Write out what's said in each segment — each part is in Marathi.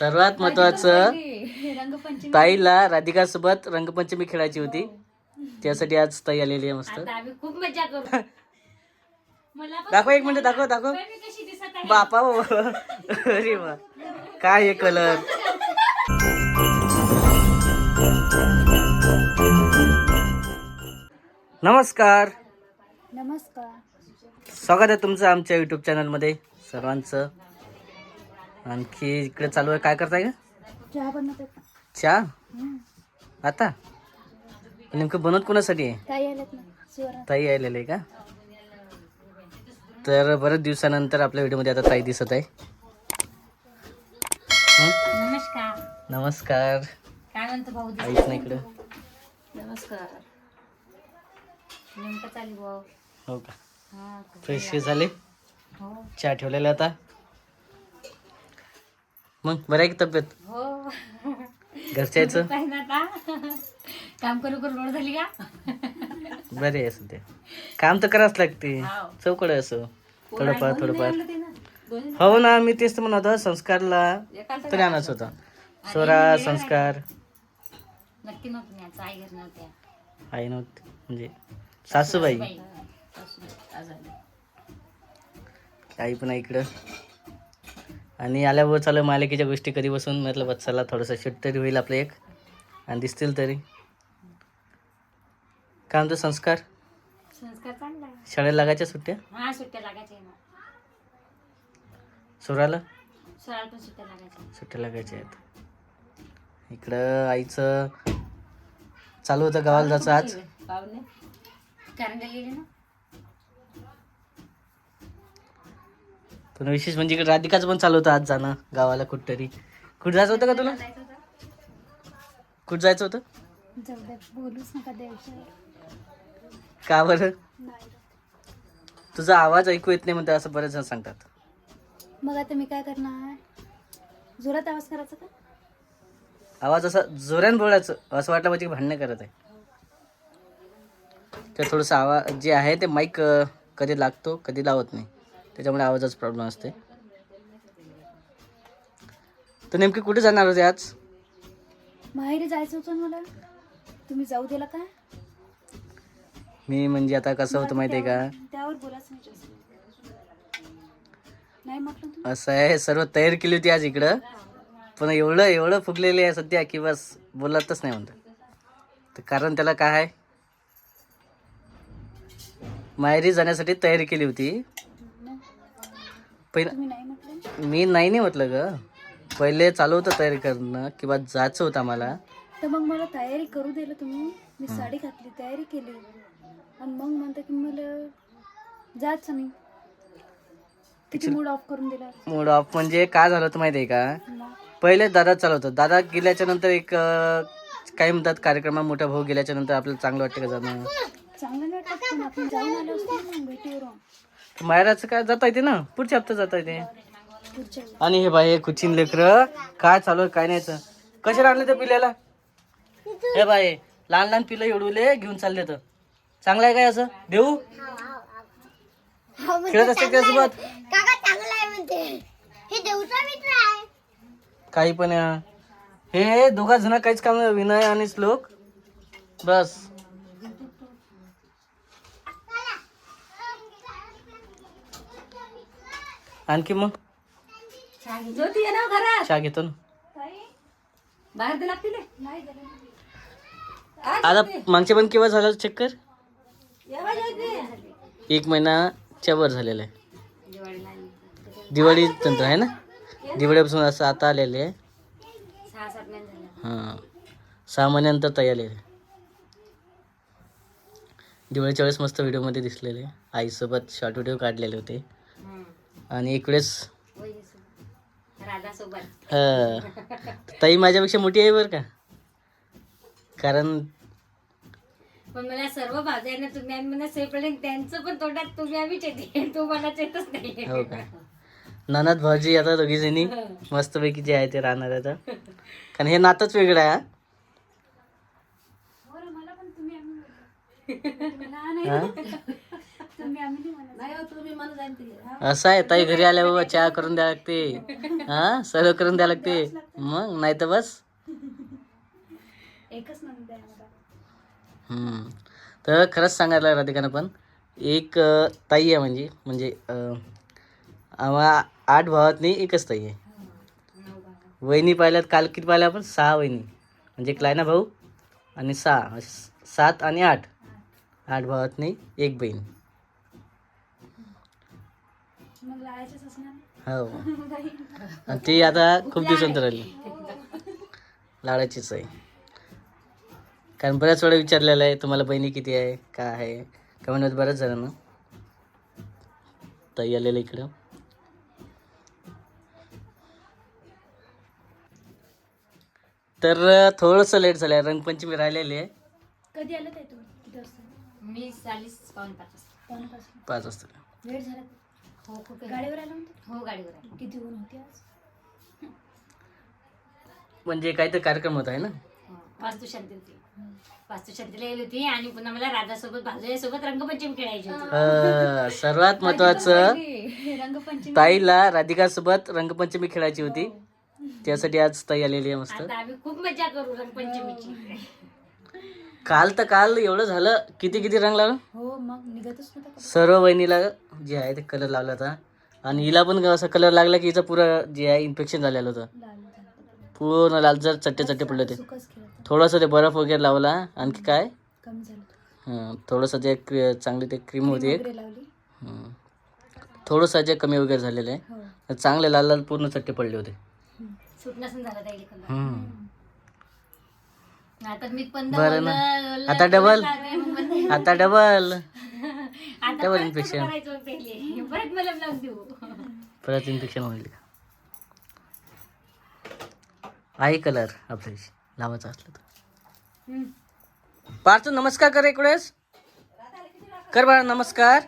सर्वात महत्वाचं रंगपंचमी. ताईला राधिका सोबत रंगपंचमी खेळायची होती. त्यासाठी आज ताई आलेली आहे मस्त. खूप मजा करू. दाखव एक मिनिट दाखव दाखव. मी कशी दिसत आहे. बापा बाबा. अरे वा. काय हे कलर नमस्कार. नमस्कार. स्वागत आहे तुमचं आमच्या युट्यूब चॅनलमध्ये सर्वांचं. आणखी इकडे चालू आहे. काय करताय का चहा बनवते चहा? आता? नेमकं बनवत कोणासाठी आहे? ना सुवर्ण ताई आलेले आहे का? तर बरेच दिवसानंतर आपल्या व्हिडिओमध्ये आता ताई दिसत आहे. हं? नमस्कार. नमस्कार. काय म्हणतो भाऊ? आईच ना इकडं. नमस्कार. नेमकं चालू भाऊ? हो का? हा फ्रेश झाले? हो. चहा ठेवलेला आता? मग बरं आहे की तब्येत? हो. घरच्याचं काय ना आता. काम करू करू रोड झाली का? बरे आहे सध्या काम तर करावंच लागते. हाव. चौकड असो. थोडंफार थोडंफार. दोन्ही हो ना मी तेच तर म्हणत होतो संस्कारला एकाला तरी आणायचं होतं. स्वरा संस्कार. नक्की नव्हतं आई घर नव्हत्या. आई नव्हती म्हणजे सासूबाई. बाई. सासूबाई, आज आली. आई पण आहे इकडं. आणि आल्यावर चालू मालिकेच्या गोष्टी कधी बसून म्हटलं बस चला थोडंसं शूट तरी होईल आपलं एक. आणि दिसतील तरी. काय म्हणतो संस्कार. शाळेला लागायच्या सुट्ट्या? हा सुराला? सुट्ट्या लागायच्या आहेत. इकडं आईचं चालू होतं गावाला जायचं आज पाहुणे कारण गेले ना पण विशेष म्हणजे इकडे राधिकाचं पण चालू होतं आज जाणं गावाला कुठतरी. कुठं जायचं होतं का तुला? कुठं जायचं होतं? जाऊ दे बोलूच नका द्यायचं. का बरं? तुझा आवाज ऐकू येत नाही म्हणते असं बरेच जण सांगतात. मग आता मी काय करणार? जोरात आवाज करायचा का? आवाज असा जोरान बोलायचं असं वाटलं पाहिजे की भांडणं करत आहे. तर थोडंसं आवाज जे आहे ते माईक कधी लागतो कधी लावत नाही. त्याच्यामुळे आवाजाचा प्रॉब्लेम असते. तर नेमकी कुठे जाणार होते आज? माहेरी जायचं होतं मला. तुम्ही जाऊ दिला का? मी म्हणजे आता कसं होतं माहिती आहे का? त्यावर बोलायचं नाही जास्त. नाही म्हटलं तुम्ही? असं आहे सर्व तयारी केली होती आज इकडं. पण एवढं एवढं फुगलेले आहे सध्या की बस बोलतच नाही म्हणतं तर कारण त्याला काय आहे? माहेरी जाण्यासाठी तयारी केली होती. तुम्ही नाही म्हटलं? मी नाही नाही म्हटलं ग. पहिले चालू होतं तयारी करणं किंवा जायचं होतं मला तर मग मला तयारी करू दिलं तुम्ही. मी साडी घातली तयारी केली. आणि मग म्हणता की मला जायचं नाही. किती मूड ऑफ करून दिला? मूड ऑफ म्हणजे काय झालं होतं माहिती आहे का? मग? पहिले दादा चालू होतं. दादा गेल्याच्यानंतर एक अं, काय म्हणतात कार्यक्रमात मोठा भाऊ गेल्याच्यानंतर आपल्याला चांगलं वाटतं का जाणं? चांगलं नाही वाटत पण आपण जाऊन आलो असतो ना मग भेटीवरून. माहेराचं काय जाता येते ना? पुढच्या हप्त्यात जाता येते. आणि हे बाई हे कुचिन लेकर काय चालू आहे काय नाही कसे आणले त्या पिल्याला? हे बाई लहान लहान पिलं एवढुले घेऊन चालले तर. चांगलं आहे काय असं? देऊ? खेळत असते त्यासोबत काही पण आहे. हे दोघा जण काहीच काम विनय आणि श्लोक. बस. आणखी मग. ज्योती ये ना घरात. चहा घेतो ना. बाहेर दे लागतील नाही आता मागचे पण केव्हा झालं चेक कर. एक महिनाच्या वर झालेला आहे. दिवाळी नंतर आहे ना? दिवाळीपासून असं आता आलेले आहे. हां. सहा महिन्यानंतर तयार आलेले दिवाळीच्या वेळेस मस्त व्हिडिओमध्ये दिसलेले. आईसोबत शॉर्ट व्हिडिओ काढलेले होते. आणि हा, ताई माझ्यापेक्षा मोठी आहे बरं का? कारण पण मला सर्व भाज्या ना तुम्ही आणि मला सेपरेट त्यांचं पण तोंडात तुम्ही आम्हीच येते तो मला येतच नाही. हो का? ननद भाऊजी आता दोघी जणी मस्तपैकी जे आहे ते राहणार आता कारण हे नातच वेगळं आहे. हा. असं आहे ताई घरी आल्या बाबा चहा करून द्या लागते. हा सर्व करून द्या लागते. मग नाही तर बस. एकच नंद आहे मला. हम्म. तर खरंच सांगायला राधिकानं पण एक ताई आहे म्हणजे म्हणजे आम्हा आठ भावात नाही एकच ताई आहे. वहिनी पाहिल्यात काल किती पाहिल्या आपण सहा वहिनी. म्हणजे एक लायना भाऊ आणि सहा सात आणि आठ. आठ भावात नाही एक बहीण. मग लावायचंच असणार हो. ती आता खूप दिवसांतर आली. लाडाचीच आहे. कारण बऱ्याच वेळा विचारलेलं आहे तुम्हाला बहिणी किती आहे? काय आहे? कमेंटमध्ये बऱ्याच जणांना. ताई आलेलं इकडं. तर थोडंसं लेट झालं आहे रंगपंचमी राहिलेली आहे. कधी आलं काय तुम्ही? किती वाजता मी पाच वाजता. पाच. वाजता. झाला. हो खूप वेळ. गाडीवर आला हो गाडीवर आली. किती ऊन होती आज? म्हणजे काहीतरी कार्यक्रम होत आहे ना? हो. वास्तुशांती होती. वास्तुशांतीला गेली होती आणि पुन्हा मला राधासोबत भाजूयासोबत रंगपंचमी खेळायची होती. अं, सर्वात महत्वाचं रंगपंचमी. ताईला राधिकासोबत रंगपंचमी खेळायची होती. त्यासाठी आज ताई आलेली आहे मस्त. आता आम्ही खूप मजा करू रंगपंचमीची. काल तर काल एवढं झालं. किती किती रंग लावलं? हो मग निघतच नव्हता का सर्व वहिनीला जे आहे ते कलर लावला होता. आणि हिला पण असा कलर लागला की हिचं पुरं जे आहे इन्फेक्शन झालेलं होतं. पूर्ण लाल जर चट्टे चट्टे पडले होते. थोडंसं ते बर्फ वगैरे लावला. आणखी काय? कमी झालं हं, थोडंसं जे चांगली ते क्रीम होती एक. हं. थोडंसं जे कमी वगैरे झालेलं आहे. हो. चांगले लाल लाल पूर्ण चट्टे पडले होते सुट नसून झाला त्याला कलर हं. आता मी पण बरं ना. आता डबल. आता डबल आता डबल परत इन्फेक्शन. करायचं पहिले? परत मला लावून देऊ. परत इन्फेक्शन होईल का? आहे कलर आपल्या लावायचा असलं तर. पार्थू नमस्कार कर इकडेच कर बाळा नमस्कार.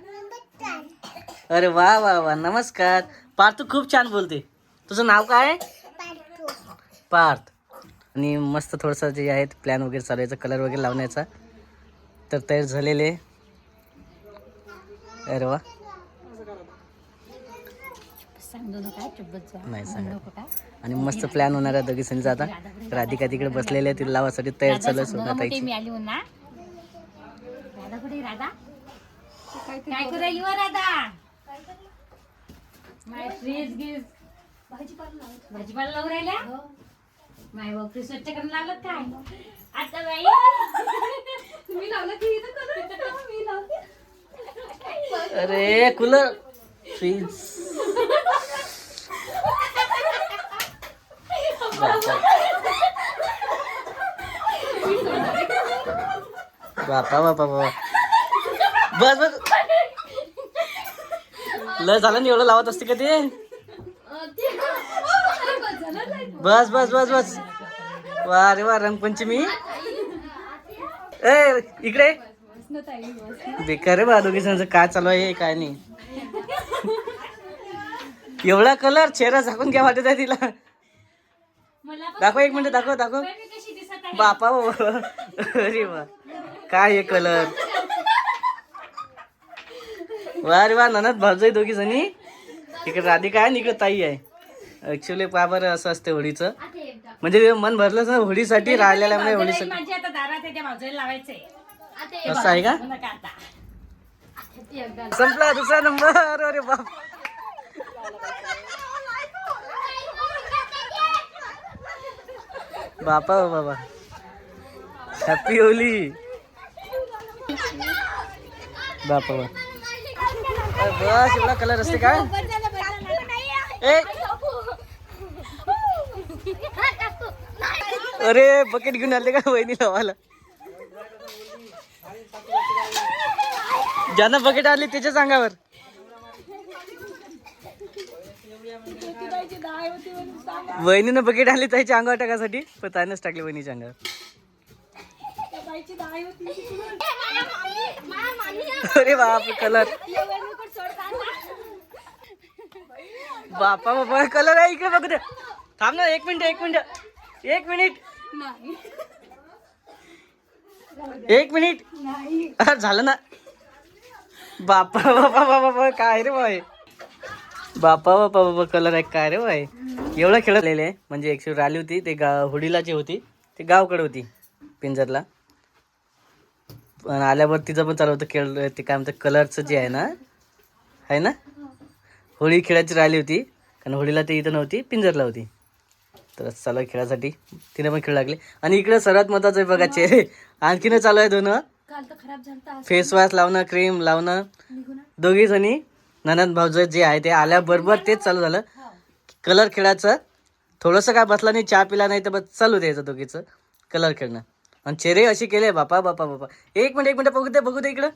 अरे वा वा वा नमस्कार. पार्थू खूप छान बोलते. तुझं नाव काय? पार्थ. आणि मस्त थोडंसं जे आहे प्लॅन वगैरे चालायचं कलर वगैरे लावण्याचा. तर तयार झालेले. अरे वा. नाही सांगा. आणि मस्त प्लॅन होणार आहे दोघी आता. राधिका तिकडे बसलेले आहे, तिला लावासाठी तयार चालू आली ना? भाजीपाला लावून राहिल्या? हो माय स्वच्छ करून लावलं काय? आता बाई. तुम्ही लावलं की इथं कलर मी लावते. अरे कूलर फ्रीज बापा बापा बापा. बस बस. लय झालं ना एवढं लावत असते का ते? बस बस बस बस. वा अरे वा रंगपंचमी. ए इकडे. बेकार रे बा दोघीजणांचं काय चालू आहे काय नाही. एवढा कलर चेहरा झाकून घ्या वाटत आहे तिला. दाखव एक मिनिट दाखव दाखव. बापा अरे वा. काय हे कलर वा रे वा ननद भावजय दोघी जणी. इकडे राधिका आहे इकडे ताई आहे. ऍक्च्युली का बरं असं असते होळीचं. म्हणजे मन भरलंच ना होळीसाठी राहिलेल्या म्हणजे होळीसाठी. माझी आता दारात आहे त्या भाऊजाईला लावायचंय. असं आहे का? नका आता. संपला दुसरा नंबर अरे बाप. बापा हो बाबा. हॅपी होली. बापा बस एवढा कलर असते काय? ए अरे बकेट घेऊन आले का वहिनी लावाला ज्यानं बकेट आली त्याच्याच अंगावर वहिनीनं बकेट आली त्याच्या अंगावर टाकासाठी पण त्यानंच टाकली वहिनीच्या अंगावर. अरे बाप कलर बापा बापा कलर आहे इकडे बघ थांब ना एक मिनिट एक मिनिट एक मिनिट. एक मिनिट. अरे झालं ना. बापा बापा बापा बापा काय रे बाय बापा बापा बापा कलर आहे काय रे बाय एवढं खेळलेले म्हणजे एक आली होती ते गा हुडीलाची होती ते गावकडे होती पिंजरला. पण आल्यावर तिचं पण चालू होतं खेळ ते काय म्हणतात कलरचं जे आहे ना आहे ना? होळी खेळायची राहिली होती कारण होळीला ते इथं नव्हती पिंजरला होती. तर चालू आहे खेळासाठी. तिने पण खेळ लागले. आणि इकडे सर्वात महत्वाचं आहे बघा चेहरे. आणखीन चालू आहे दोन. फेस वॉश लावणं क्रीम लावणं. दोघी जणी ननंद भाऊज जे आहे ते आल्याबरोबर तेच चालू झालं. कलर खेळायचं. थोडंसं काय बसला नाही चहा पिला नाही तर बस चालू द्यायचं दोघीचं. कलर खेळणं. आणि चेहरे असे केले बापा बापा बापा. एक मिनिट एक मिनिट बघू दे बघू दे इकडं.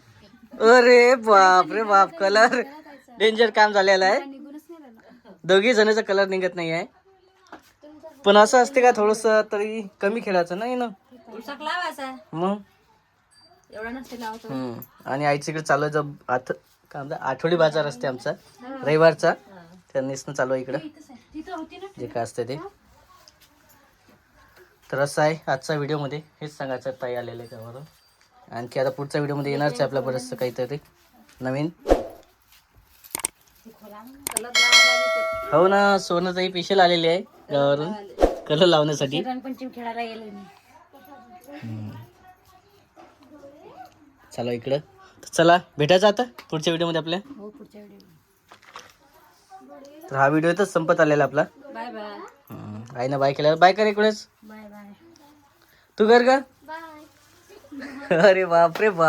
अरे बाप रे बाप कलर. डेंजर काम झालेलं आहे. दोघी जणांचा कलर निघत नाही आहे पण असं असते का थोडस तरी कमी खेळायचं? नाही ना. लावायचा मग? एवढा नसते लावतो हम्म. आणि आईच्या इकडे चालू आहे जब आठ काय म्हणतात? आठवडी बाजार असते आमचा. रविवारचा. त्या नेसणं चालू आहे इकडं. ना. जे काय असते ते. तर असं आहे आजच्या व्हिडिओमध्ये हेच सांगायचं ताई आलेलं आहे त्यावरून आणखी आता पुढच्या व्हिडिओमध्ये येणारच आहे आपल्या बरंचसं काहीतरी. नवीन. हो ना सोनं ताई पेशल आलेली आहे गावावरून. कलर लावण्यासाठी. रंगपंचमी खेळायला गेलो मी. चला इकडं. तर चला भेटायचं आता पुढच्या व्हिडिओमध्ये आपल्या. हो पुढच्या व्हिडिओ तर हा व्हिडिओ इथंच संपत आलेला आपला. Bye bye. हम्म. आईनं बाय केल्यावर बाय कर इकडेच. Bye bye. तू कर का अरे बाप रे बाप.